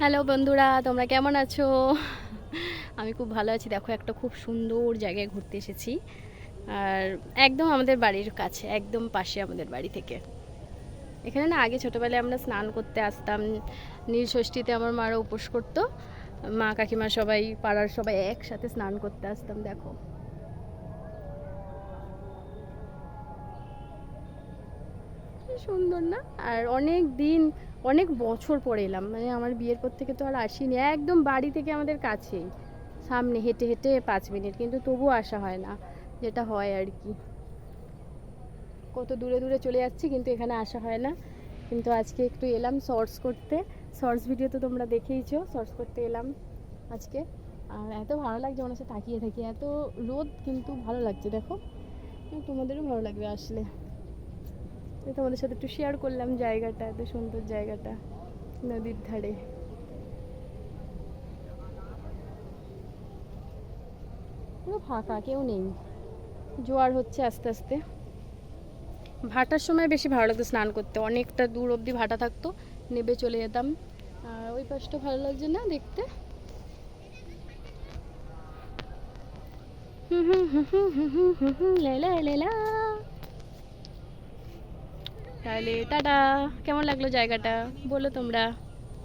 Hello বন্ধুরা, তোমরা কেমন আছো? আমি খুব ভালো আছি। দেখো, একটা খুব সুন্দর জায়গায় ঘুরতে এসেছি। আর একদম আমাদের বাড়ির কাছে, একদম পাশে আমাদের বাড়ি থেকে। এখানে না, আগে ছোটোবেলায় আমরা স্নান করতে আসতাম। নীল ষষ্ঠীতে আমার মারা উপোস করতো। মা কাকিমা সবাই, পাড়ার সবাই একসাথে স্নান করতে আসতাম, দেখো। সুন্দর না? আর অনেক দিন, অনেক বছর পরে এলাম। মানে আমার বিয়ের পর থেকে তো আর আসিনি। একদম বাড়ি থেকে আমাদের কাছেই। সামনে হেঁটে হেঁটে পাঁচ মিনিট। কিন্তু তবুও আসা হয় না। যেটা হয় আর কি। কত দূরে দূরে চলে যাচ্ছি, কিন্তু এখানে আসা হয় না। কিন্তু আজকে একটু এলাম শর্টস করতে। শর্টস ভিডিও তো তোমরা দেখেইছো। শর্টস করতে এলাম আজকে। আর এত ভালো লাগছে মনে হচ্ছে তাকিয়ে থাকি এত রোদ কিন্তু ভালো লাগছে, দেখো। তোমাদেরও ভালো লাগবে আসলে। তোমাদের সাথে একটু শেয়ার করলাম জায়গাটা এত সুন্দর জায়গাটা নদীর ধারে ফাঁকা কেউ নেই জোয়ার হচ্ছে আস্তে আস্তে ভাটার সময় বেশি ভালো লাগতো স্নান করতে অনেকটা দূর অবধি ভাটা থাকতো নেবে চলে যেতাম আর ওই পাশটা ভালো লাগছে না দেখতে হুম হুম হুম হুম হুম হুম হুম লেলা লেলা তাহলে টাটা। কেমন লাগল জায়গাটা? বলো তোমরা।